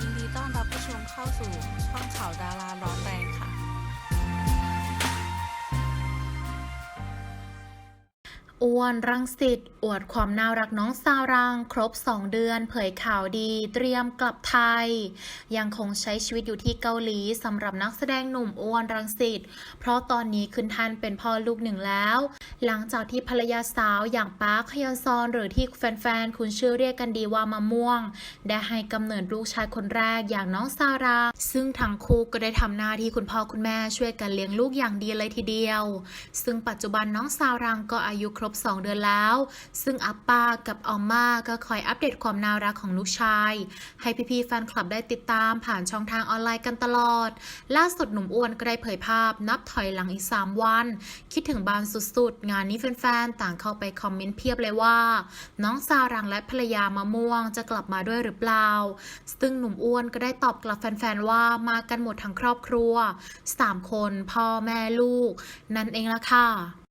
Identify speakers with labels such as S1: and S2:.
S1: ยินดีต้อนรับผู้ชมเข้าสู่ช่องข่าวดาราร้อนแรงค่ะ
S2: อ้วนรังสิตอวดความน่ารักน้องซารัง ครบ 2 เดือน เผยข่าวดีเตรียมกลับไทย ยังคงใช้ชีวิตอยู่ที่เกาหลีสำหรับนักแสดงหนุ่มอ้วนรังสิตเพราะตอนนี้ขึ้นทันเป็นพ่อลูกหนึ่งแล้ว หลังจากที่ภรรยาสาวอย่างปาร์คฮยอนซอน หรือที่แฟนๆ คุ้นชื่อเรียกกันดีว่ามะม่วง ได้ให้กำเนิดลูกชายคนแรกอย่างน้องซารา ซึ่งทั้งคู่ก็ได้ทำหน้าที่คุณพ่อคุณแม่ช่วยกันเลี้ยงลูกอย่างดีเลยทีเดียว ซึ่งปัจจุบันน้องซารังก็อายุครบ 2 เดือนแล้ว ซึ่งอัปป้ากับออมมาก็คอยอัปเดตความน่ารักของลูกชาย ให้พี่ๆแฟนคลับได้ติดตามผ่านช่องทางออนไลน์กันตลอด ล่าสุดหนุ่มอ้วนก็ได้เผยภาพนับถอยหลังอีก 3 วัน คิดถึงบ้านสุดๆงานนี้แฟนๆ ต่างเข้าไปคอมเมนต์เพียบเลยว่า น้องซารังและภรรยามะม่วงจะกลับมาด้วยหรือเปล่า ซึ่งหนุ่มอ้วนก็ได้ตอบกลับแฟนๆ ว่ามากันหมดทั้งครอบครัว 3 คนพ่อแม่ลูก นั่นเองละค่ะ